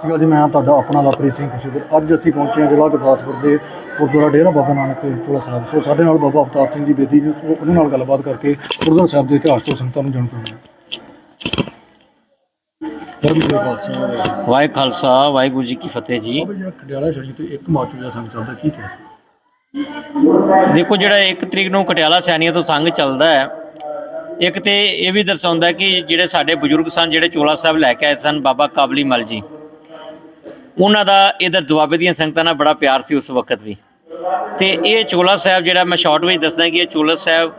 ਸਤਿ ਜੀ ਮੈਂ ਤੁਹਾਡਾ ਆਪਣਾ ਲਵਪ੍ਰੀਤ ਸਿੰਘ ਖੁਸ਼ੀਪੁਰ। ਅੱਜ ਅਸੀਂ ਪਹੁੰਚੇ ਹਾਂ ਜ਼ਿਲ੍ਹਾ ਗੁਰਦਾਸਪੁਰ ਦੇ ਗੁਰਦੁਆਰਾ ਡੇਰਾ ਬਾਬਾ ਨਾਨਕ ਚੋਲਾ ਸਾਹਿਬ। ਸੋ ਸਾਡੇ ਨਾਲ ਬਾਬਾ ਅਵਤਾਰ ਸਿੰਘ ਜੀ ਬੇਦੀ ਜੀ ਉਹਨਾਂ ਨਾਲ ਗੱਲਬਾਤ ਕਰਕੇ ਗੁਰਦੁਆਰਾ ਸਾਹਿਬ ਦੇ ਇਤਿਹਾਸ ਤੋਂ ਸੰਗਤਾਂ ਨੂੰ ਜਾਣੂ ਖਾਲਸਾ। ਵਾਹਿ ਖਾਲਸਾ ਵਾਹਿਗੁਰੂ ਜੀ ਕੀ ਫਤਿਹ ਜੀ। ਜਿਹੜਾ ਖਡਿਆਲਾ ਛੜੀ ਤੋਂ ਇੱਕ ਮਾਰਚ ਦਾ ਸੰਗ ਚੱਲਦਾ ਕੀ ਇਤਿਹਾਸ? ਦੇਖੋ ਜਿਹੜਾ 1 ਤਰੀਕ ਨੂੰ ਕਟਿਆਲਾ ਸੈਨੀਆਂ ਤੋਂ ਸੰਘ ਚੱਲਦਾ ਹੈ ਇੱਕ ਤੇ ਇਹ ਵੀ ਦਰਸਾਉਂਦਾ ਕਿ ਜਿਹੜੇ ਸਾਡੇ ਬਜ਼ੁਰਗ ਸਨ ਜਿਹੜੇ ਚੋਲਾ ਸਾਹਿਬ ਲੈ ਕੇ ਆਏ ਸਨ ਬਾਬਾ ਕਾਬਲੀ ਮਲ ਜੀ। ਉਹਨਾਂ ਦਾ ਇਧਰ ਦੁਆਬੇ ਦੀਆਂ ਸੰਗਤਾਂ ਨਾਲ ਬੜਾ ਪਿਆਰ ਸੀ ਉਸ ਵਕਤ ਵੀ। ਤੇ ਇਹ ਚੋਲਾ ਸਾਹਿਬ ਜਿਹੜਾ ਮੈਂ ਸ਼ਾਰਟ ਵਿੱਚ ਦੱਸਦਾ ਕਿ ਇਹ ਚੋਲਾ ਸਾਹਿਬ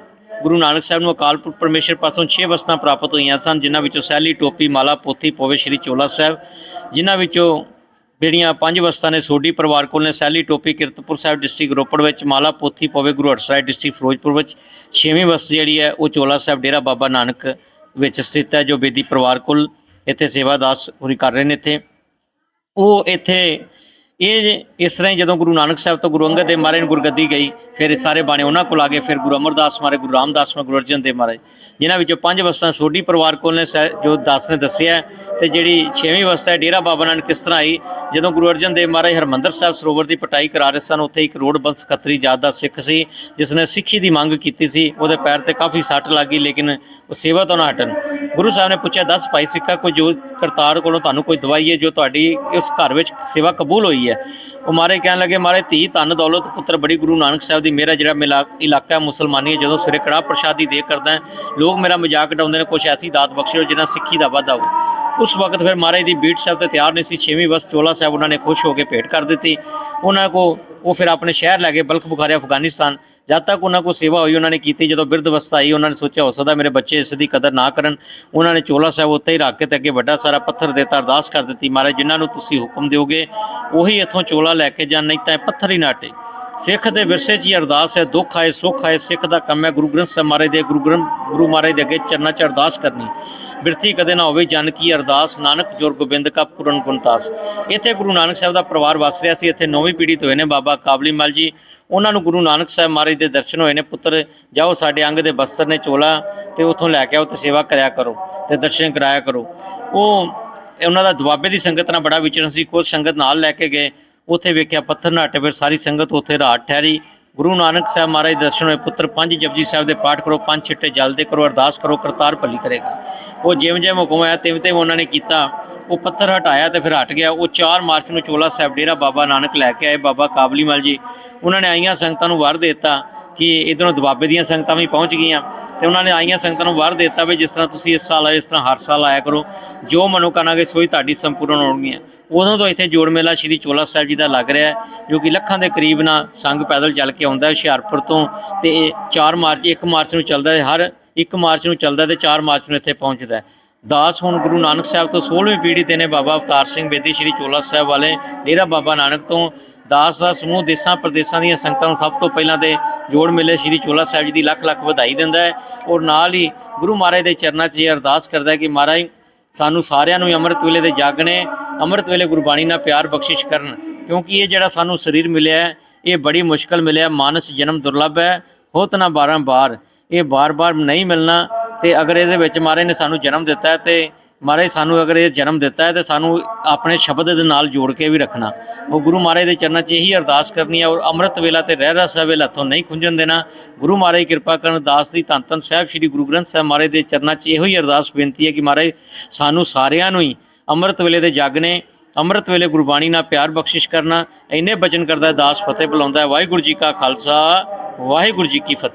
ਗੁਰੂ ਨਾਨਕ ਸਾਹਿਬ ਨੂੰ ਅਕਾਲ ਪੁਰਖ ਪਰਮੇਸ਼ਰ ਪਾਸੋਂ 6 ਵਸਤਾਂ ਪ੍ਰਾਪਤ ਹੋਈਆਂ ਸਨ, ਜਿਨ੍ਹਾਂ ਵਿੱਚੋਂ ਸਹਿਲੀ ਟੋਪੀ, ਮਾਲਾ, ਪੋਥੀ ਪੋਵੇ ਸ਼੍ਰੀ ਚੋਲਾ ਸਾਹਿਬ, ਜਿਨ੍ਹਾਂ ਵਿੱਚੋਂ ਜਿਹੜੀਆਂ ਪੰਜ ਵਸਤਾਂ ਨੇ ਸੋਢੀ ਪਰਿਵਾਰ ਕੋਲ ਨੇ ਸਹਿਲੀ ਟੋਪੀ, ਕਿਰਤਪੁਰ ਸਾਹਿਬ ਡਿਸਟ੍ਰਿਕਟ ਰੋਪੜ ਵਿੱਚ, ਮਾਲਾ, ਪੋਥੀ ਪੋਵੇ ਗੁਰੂ ਹਰਸਰਾਏ ਡਿਸਟ੍ਰਿਕਟ ਫਿਰੋਜ਼ਪੁਰ ਵਿੱਚ, ਛੇਵੀਂ ਵਸਤ ਜਿਹੜੀ ਹੈ ਉਹ ਚੋਲਾ ਸਾਹਿਬ ਡੇਰਾ ਬਾਬਾ ਨਾਨਕ ਵਿੱਚ ਸਥਿਤ ਹੈ, ਜੋ ਬੇਦੀ ਪਰਿਵਾਰ ਕੋਲ ਇੱਥੇ ਸੇਵਾਦਾਸ ਪੂਰੀ ਕਰ ਰਹੇ ਨੇ ਇੱਥੇ। ਉਹ ਇੱਥੇ ਇਹ ਇਸ ਤਰ੍ਹਾਂ ਹੀ ਜਦੋਂ ਗੁਰੂ ਨਾਨਕ ਸਾਹਿਬ ਤੋਂ ਗੁਰੂ ਅੰਗਦ ਦੇਵ ਮਹਾਰਾਜ ਨੂੰ ਗੁਰਗੱਦੀ ਗਈ ਫਿਰ ਇਹ ਸਾਰੇ ਬਾਣੇ ਉਹਨਾਂ ਕੋਲ ਆ ਗਏ ਫਿਰ ਗੁਰੂ ਅਮਰਦਾਸ ਮਹਾਰਾਜ ਗੁਰੂ ਰਾਮਦਾਸ ਮਹਾਰਾਜ ਗੁਰੂ ਅਰਜਨ ਦੇਵ ਮਹਾਰਾਜ। ਜਿਨ੍ਹਾਂ ਵਿੱਚੋਂ ਪੰਜ ਵਸਤਾਂ ਸੋਢੀ ਪਰਿਵਾਰ ਕੋਲ ਨੇ ਸਹਿ- ਜੋ ਦਾਸ ਨੇ ਦੱਸਿਆ ਹੈ, ਤੇ ਜਿਹੜੀ ਛੇਵੀਂ ਵਸਤਾ ਹੈ ਡੇਰਾ ਬਾਬਾ ਨਾਨਕ ਕਿਸ ਤਰ੍ਹਾਂ ਆਈ ਜਦੋਂ ਗੁਰੂ ਅਰਜਨ ਦੇਵ ਮਹਾਰਾਜ ਹਰਮੰਦਰ ਸਾਹਿਬ ਸਰੋਵਰ ਦੀ ਪਟਾਈ ਕਰਾ ਰਹੇ ਸਨ ਉੱਥੇ ਇੱਕ ਰੋਡ ਬੰਸ ਖੱਤਰੀ ਜਾਤ ਦਾ ਸਿੱਖ ਸੀ ਜਿਸ ਨੇ ਸਿੱਖੀ ਦੀ ਮੰਗ ਕੀਤੀ ਸੀ ਉਹਦੇ ਪੈਰ ਤੇ ਕਾਫੀ ਸੱਟ ਲੱਗੀ ਲੇਕਿਨ ਉਹ ਸੇਵਾ ਤੋਂ ਨਾ ਹਟਣ। ਗੁਰੂ ਸਾਹਿਬ ਨੇ ਪੁੱਛਿਆ ਦੱਸ ਭਾਈ ਸਿੱਖਾ ਕੋਈ ਜੋ ਕਰਤਾਰ ਕੋਲੋਂ ਤੁਹਾਨੂੰ ਕੋਈ ਦਵਾਈ ਹੈ ਜੋ ਤੁਹਾਡੀ ਉਸ ਘਰ ਵਿੱਚ ਸੇਵਾ ਕਬੂਲ ਹੋਈ ਹੈ। ਉਹ ਮਾਰੇ ਕਹਿਣ ਲੱਗੇ ਮਾਰੇ ਧੀ ਧਨ ਦੌਲਤ ਪੁੱਤਰ ਬੜੀ ਗੁਰੂ ਨਾਨਕ ਸਾਹਿਬ ਦੀ ਮੇਰਾ ਜਿਹੜਾ ਮਿਲਾ ਇਲਾਕਾ ਮੁਸਲਮਾਨੀ ਹੈ, ਜਦੋਂ ਸਵੇਰੇ ਕੜਾ ਪ੍ਰਸ਼ਾਦੀ ਦੇ ਕਰਦਾ ਹੈ, ਲੋਕ ਮੇਰਾ ਮਜ਼ਾਕ ਉਡਾਉਂਦੇ ਨੇ ਕੁਛ ਐਸੀ ਦਾਤ ਬਖਸ਼ਿਓ ਜਿਹਨਾਂ ਸਿੱਖੀ ਦਾ ਵਾਧਾ ਹੋਵੇ। ਉਸ ਵਕਤ ਫਿਰ ਮਹਾਰਾਜ ਦੀ ਬੀਟ ਸਾਹਿਬ ਤੇ ਤਿਆਰ ਨਹੀਂ ਸੀ ਛੇਵੀਂ ਵਸ ਚੋਲਾ ਸਾਹਿਬ ਉਹਨਾਂ ਨੇ ਖੁਸ਼ ਹੋ ਕੇ ਭੇਟ ਕਰ ਦਿੱਤੀ। ਉਹਨਾਂ ਕੋ ਉਹ ਫਿਰ ਆਪਣੇ ਸ਼ਹਿਰ ਲੈ ਗਏ, ਬਲਕ ਬੁਖਾਰੇ ਅਫਗਾਨਿਸਤਾਨ। ਜਦ ਤੱਕ ਉਹਨਾਂ ਕੋ ਸੇਵਾ ਹੋਈ, ਉਹਨਾਂ ਨੇ ਕੀਤੀ। ਜਦੋਂ ਬਿਰਧ ਅਵਸਥਾ ਆਈ, ਉਹਨਾਂ ਨੇ ਸੋਚਿਆ ਹੋ ਸਕਦਾ ਮੇਰੇ ਬੱਚੇ ਇਸ ਦੀ ਕਦਰ ਨਾ ਕਰਨ। ਉਹਨਾਂ ਨੇ ਚੋਲਾ ਸਾਹਿਬ ਉੱਤੇ ਹੀ ਰੱਖ ਕੇ ਤੇ ਅੱਗੇ ਵੱਡਾ ਸਾਰਾ ਪੱਥਰ ਦੇਤਾ ਅਰਦਾਸ ਕਰ ਦਿੱਤੀ, ਮਹਾਰਾਜ, ਜਿਨ੍ਹਾਂ ਨੂੰ ਤੁਸੀਂ ਹੁਕਮ ਦਿਓਗੇ, ਉਹੀ ਇੱਥੋਂ ਚੋਲਾ ਲੈ ਕੇ ਜਾਣ, ਨਹੀਂ ਤਾਂ ਇਹ ਪੱਥਰ ਹੀ ਨਾਟੇ ਸਿੱਖ ਦੇ ਵਿਰਸੇ 'ਚ ਹੀ ਅਰਦਾਸ ਹੈ, ਦੁੱਖ ਆਏ, ਸੁੱਖ ਆਏ, ਸਿੱਖ ਦਾ ਕੰਮ ਹੈ। ਗੁਰੂ ਗ੍ਰੰਥ ਸਾਹਿਬ ਮਹਾਰਾਜ ਦੇ ਗੁਰੂ ਗ੍ਰੰਥ ਗੁਰੂ ਮਹਾਰਾਜ ਦੇ ਅੱਗੇ ਚਰਨਾਂ 'ਚ ਅਰਦਾਸ ਕਰਨੀ। ਬਿਰਤੀ ਕਦੇ ਨਾ ਹੋਵੇ, ਜਨ ਕੀ ਅਰਦਾਸ, ਨਾਨਕ ਜੁਰ ਗੋਬਿੰਦ ਕਾ ਪੂਰਨ ਗੁਣਤਾਸ ਇੱਥੇ ਗੁਰੂ ਨਾਨਕ ਸਾਹਿਬ ਦਾ ਪਰਿਵਾਰ ਵਸ ਰਿਹਾ ਸੀ, ਇੱਥੇ ਨੌਵੀਂ ਪੀੜ੍ਹੀ ਤੋਂ ਹੋਏ ਨੇ ਬਾਬਾ ਕਾਬਲੀ ਮਲ ਜੀ। ਉਹਨਾਂ ਨੂੰ ਗੁਰੂ ਨਾਨਕ ਸਾਹਿਬ ਮਹਾਰਾਜ ਦੇ ਦਰਸ਼ਨ ਹੋਏ ਨੇ, ਪੁੱਤਰ, ਜਾਓ ਸਾਡੇ ਅੰਗ ਦੇ ਬਸਤਰ ਨੇ ਚੋਲਾ ਤੇ ਉੱਥੋਂ ਲੈ ਕੇ ਆਓ ਤੇ ਸੇਵਾ ਕਰਿਆ ਕਰੋ ਤੇ ਦਰਸ਼ਨ ਕਰਾਇਆ ਕਰੋ। ਉਹ, ਉਹਨਾਂ ਦਾ ਦੁਆਬੇ ਦੀ ਸੰਗਤ ਨਾਲ ਬੜਾ ਵਿਚਰਨ ਸੀ। ਕੁਝ ਸੰਗਤ ਨਾਲ ਲੈ ਕੇ ਗਏ। ਉੱਥੇ ਵੇਖਿਆ ਪੱਥਰ ਨਾਟੇ ਫਿਰ ਸਾਰੀ ਸੰਗਤ ਉੱਥੇ ਰਾਤ ਠਹਿਰੀ। ਗੁਰੂ ਨਾਨਕ ਸਾਹਿਬ ਮਹਾਰਾਜ ਦੇ ਦਰਸ਼ਨ ਹੋਏ, ਪੁੱਤਰ ਪੰਜ ਜਪਜੀ ਸਾਹਿਬ ਦੇ ਪਾਠ ਕਰੋ, ਪੰਜ ਛਿੱਟੇ ਜਲ ਦੇ ਕਰੋ, ਅਰਦਾਸ ਕਰੋ, ਕਰਤਾਰ ਭਲੀ ਕਰੇਗਾ। ਉਹ ਜਿਵੇਂ ਜਿਵੇਂ ਹੁਕਮ ਆਇਆ, ਤਿਵੇਂ ਤਿਵੇਂ ਉਹਨਾਂ ਨੇ ਕੀਤਾ। ਉਹ ਪੱਥਰ ਹਟਾਇਆ ਤੇ ਫਿਰ ਹਟ ਗਿਆ। ਉਹ 4 ਮਾਰਚ ਨੂੰ ਚੋਲਾ ਸਾਹਿਬ ਡੇਰਾ ਬਾਬਾ ਨਾਨਕ ਲੈ ਕੇ ਆਏ, ਬਾਬਾ ਕਾਬਲੀ ਮਲ ਜੀ। ਉਹਨਾਂ ਨੇ ਆਈਆਂ ਸੰਗਤਾਂ ਨੂੰ ਵਰ ਦਿੱਤਾ। ਕਿ ਇਧਰੋਂ ਦੁਆਬੇ ਦੀਆਂ ਸੰਗਤਾਂ ਵੀ ਪਹੁੰਚ ਗਈਆਂ ਤੇ ਉਹਨਾਂ ਨੇ ਆਈਆਂ ਸੰਗਤਾਂ ਨੂੰ ਵਾਰ ਦਿੱਤਾ ਵੀ ਜਿਸ ਤਰ੍ਹਾਂ ਤੁਸੀਂ ਇਸ ਸਾਲ ਆਏ, ਇਸ ਤਰ੍ਹਾਂ ਹਰ ਸਾਲ ਆਇਆ ਕਰੋ, ਜੋ ਮਨੋ ਕਰਾਂਗੇ ਸੋਈ ਤੁਹਾਡੀ ਸੰਪੂਰਨ ਹੋਣਗੀਆਂ। ਉਦੋਂ ਤੋਂ ਇੱਥੇ ਜੋੜ ਮੇਲਾ ਸ਼੍ਰੀ ਚੋਲਾ ਸਾਹਿਬ ਜੀ ਦਾ ਲੱਗ ਰਿਹਾ ਹੈ, ਜੋ ਕਿ ਲੱਖਾਂ ਦੇ ਕਰੀਬ ਨਾ ਸੰਗ ਪੈਦਲ ਚੱਲ ਕੇ ਆਉਂਦਾ ਹੈ ਹੁਸ਼ਿਆਰਪੁਰ ਤੋਂ ਤੇ ਇਹ 4 ਮਾਰਚ 1 ਮਾਰਚ ਨੂੰ ਚੱਲਦਾ ਹੈ, ਹਰ 1 ਮਾਰਚ ਨੂੰ ਚੱਲਦਾ ਤੇ 4 ਮਾਰਚ ਨੂੰ ਇੱਥੇ ਪਹੁੰਚਦਾ ਹੈ। ਦਾਸ ਹੁਣ ਗੁਰੂ ਨਾਨਕ ਸਾਹਿਬ ਤੋਂ 16ਵੀਂ ਪੀੜ੍ਹੀ ਤੇ ਨੇ ਬਾਬਾ ਅਵਤਾਰ ਸਿੰਘ ਬੇਦੀ ਸ਼੍ਰੀ ਚੋਲਾ ਸਾਹਿਬ ਵਾਲੇ ਡੇਰਾ ਬਾਬਾ ਨਾਨਕ ਤੋਂ। ਦਾਸ ਦਾ ਸਮੂਹ ਦੇਸਾਂ ਪ੍ਰਦੇਸਾਂ ਦੀਆਂ ਸੰਗਤਾਂ ਨੂੰ ਸਭ ਤੋਂ ਪਹਿਲਾਂ ਤੇ ਜੋੜ ਮੇਲੇ ਸ਼੍ਰੀ ਚੋਲਾ ਸਾਹਿਬ ਜੀ ਦੀ ਲੱਖ ਲੱਖ ਵਧਾਈ ਦਿੰਦਾ ਹੈ ਔਰ ਨਾਲ ਹੀ ਗੁਰੂ ਮਹਾਰਾਜ ਦੇ ਚਰਨਾਂ 'ਚ ਇਹ ਅਰਦਾਸ ਕਰਦਾ ਹੈ ਕਿ ਮਹਾਰਾਜ ਸਾਨੂੰ ਸਾਰਿਆਂ ਨੂੰ ਹੀ ਅੰਮ੍ਰਿਤ ਵੇਲੇ ਦੇ ਜਾਗਣੇ, ਅੰਮ੍ਰਿਤ ਵੇਲੇ ਗੁਰਬਾਣੀ ਨਾਲ ਪਿਆਰ ਬਖਸ਼ਿਸ਼ ਕਰਨ ਕਿਉਂਕਿ ਇਹ ਜਿਹੜਾ ਸਾਨੂੰ ਸਰੀਰ ਮਿਲਿਆ ਹੈ, ਇਹ ਬੜੀ ਮੁਸ਼ਕਲ ਮਿਲਿਆ ਮਾਨਸ ਜਨਮ ਦੁਰਲਭ ਹੈ, ਹੋਤ ਨਾ ਬਾਰ, ਇਹ ਬਾਰ-ਬਾਰ ਨਹੀਂ ਮਿਲਣਾ ਤੇ ਅਗਰ ਇਹਦੇ ਵਿੱਚ ਮਹਾਰਾਜ ਨੇ ਸਾਨੂੰ ਜਨਮ ਦਿੱਤਾ ਹੈ ਤੇ ਮਹਾਰਾਜ, ਸਾਨੂੰ ਅਗਰ ਇਹ ਜਨਮ ਦਿੱਤਾ ਹੈ, ਤੇ ਸਾਨੂੰ ਆਪਣੇ ਸ਼ਬਦ ਦੇ ਨਾਲ ਜੋੜ ਕੇ ਵੀ ਰੱਖਣਾ। ਉਹ ਗੁਰੂ ਮਹਾਰਾਜ ਦੇ ਚਰਨਾਂ 'ਚ ਇਹੀ ਅਰਦਾਸ ਕਰਨੀ ਹੈ ਔਰ ਅੰਮ੍ਰਿਤ ਵੇਲਾ ਤੇ ਰਹਿ ਰਸ ਵੇਲਾ ਹੱਥੋਂ ਨਹੀਂ ਖੁੰਝਣ ਦੇਣਾ। ਗੁਰੂ ਮਹਾਰਾਜ ਕਿਰਪਾ ਕਰਨ ਦਾਸ ਦੀ ਧੰਨ ਧੰਨ ਸਾਹਿਬ ਸ੍ਰੀ ਗੁਰੂ ਗ੍ਰੰਥ ਸਾਹਿਬ ਮਹਾਰਾਜ ਦੇ ਚਰਨਾਂ 'ਚ ਇਹੋ ਹੀ ਅਰਦਾਸ ਬੇਨਤੀ ਹੈ ਕਿ ਮਹਾਰਾਜ, ਸਾਨੂੰ ਸਾਰਿਆਂ ਨੂੰ ਹੀ ਅੰਮ੍ਰਿਤ ਵੇਲੇ ਦੇ ਜਾਗਣੇ ਅੰਮ੍ਰਿਤ ਵੇਲੇ ਗੁਰਬਾਣੀ ਨਾਲ ਪਿਆਰ ਬਖਸ਼ਿਸ਼ ਕਰਨਾ। ਇੰਨੇ ਬਚਨ ਕਰਦਾ ਦਾਸ ਫਤਿਹ ਬੁਲਾਉਂਦਾ ਹੈ। ਵਾਹਿਗੁਰੂ ਜੀ ਕਾ ਖਾਲਸਾ, ਵਾਹਿਗੁਰੂ ਜੀ ਕੀ ਫਤਿਹ।